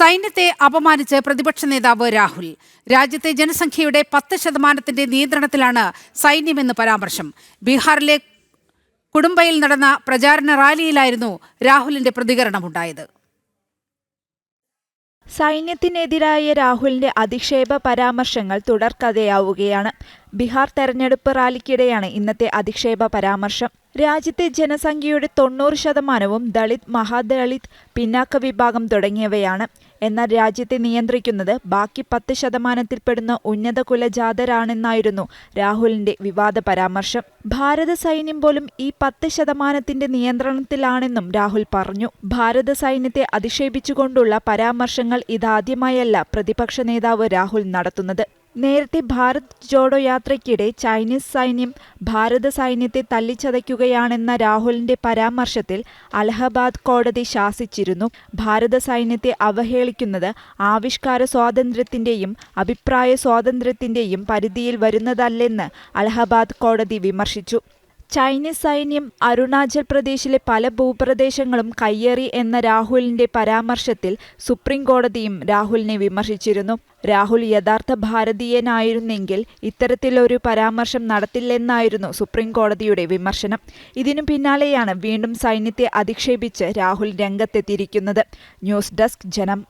സൈന്യത്തെ അപമാനിച്ച് പ്രതിപക്ഷ നേതാവ് രാഹുൽ. രാജ്യത്തെ ജനസംഖ്യയുടെ പത്ത് ശതമാനത്തിന്റെ നിയന്ത്രണത്തിലാണ് സൈന്യമെന്ന് പരാമർശം. ബീഹാറിലെ കുടുംബയിൽ നടന്ന പ്രചാരണ റാലിയിലായിരുന്നു രാഹുലിന്റെ പ്രതികരണമുണ്ടായത്. സൈന്യത്തിനെതിരായ രാഹുലിന്റെ അധിക്ഷേപ പരാമർശങ്ങൾ തുടർക്കഥയാവുകയാണ്. ബീഹാർ തെരഞ്ഞെടുപ്പ് റാലിക്കിടെയാണ് ഇന്നത്തെ അധിക്ഷേപ പരാമർശം. രാജ്യത്തെ ജനസംഖ്യയുടെ തൊണ്ണൂറ് ശതമാനവും ദളിത് മഹാദളിത് പിന്നാക്ക വിഭാഗം തുടങ്ങിയവയാണ്. എന്നാൽ രാജ്യത്തെ നിയന്ത്രിക്കുന്നത് ബാക്കി പത്ത് ശതമാനത്തിൽപ്പെടുന്ന ഉന്നത കുലജാതരാണെന്നായിരുന്നു രാഹുലിന്റെ വിവാദ പരാമർശം. ഭാരത സൈന്യം പോലും ഈ പത്ത് ശതമാനത്തിന്റെ നിയന്ത്രണത്തിലാണെന്നും രാഹുൽ പറഞ്ഞു. ഭാരത സൈന്യത്തെ അധിക്ഷേപിച്ചുകൊണ്ടുള്ള പരാമർശങ്ങൾ ഇതാദ്യമായല്ല പ്രതിപക്ഷ നേതാവ് രാഹുൽ നടത്തുന്നത്. നേരത്തെ ഭാരത് ജോഡോ യാത്രയ്ക്കിടെ ചൈനീസ് സൈന്യം ഭാരത സൈന്യത്തെ തല്ലിച്ചതയ്ക്കുകയാണെന്ന രാഹുലിന്റെ പരാമർശത്തിൽ അലഹബാദ് കോടതി ശാസിച്ചിരുന്നു. ഭാരത സൈന്യത്തെ അവഹേളിക്കുന്നത് ആവിഷ്കാര സ്വാതന്ത്ര്യത്തിന്റെയും അഭിപ്രായ സ്വാതന്ത്ര്യത്തിന്റെയും പരിധിയിൽ വരുന്നതല്ലെന്ന് അലഹബാദ് കോടതി വിമർശിച്ചു. ചൈനീസ് സൈന്യം അരുണാചൽ പ്രദേശിലെ പല ഭൂപ്രദേശങ്ങളും കയ്യേറി എന്ന രാഹുലിന്റെ പരാമർശത്തിൽ സുപ്രീം കോടതിയും രാഹുലിനെ വിമർശിച്ചിരുന്നു. രാഹുൽ യഥാർത്ഥ ഭാരതീയനായിരുന്നെങ്കിൽ ഇത്തരത്തിലൊരു പരാമർശം നടത്തില്ലെന്നായിരുന്നു സുപ്രീം കോടതിയുടെ വിമർശനം. ഇതിനു പിന്നാലെയാണ് വീണ്ടും സൈന്യത്തെ അധിക്ഷേപിച്ച് രാഹുൽ രംഗത്തെത്തിയിരിക്കുന്നത്. News desk Janam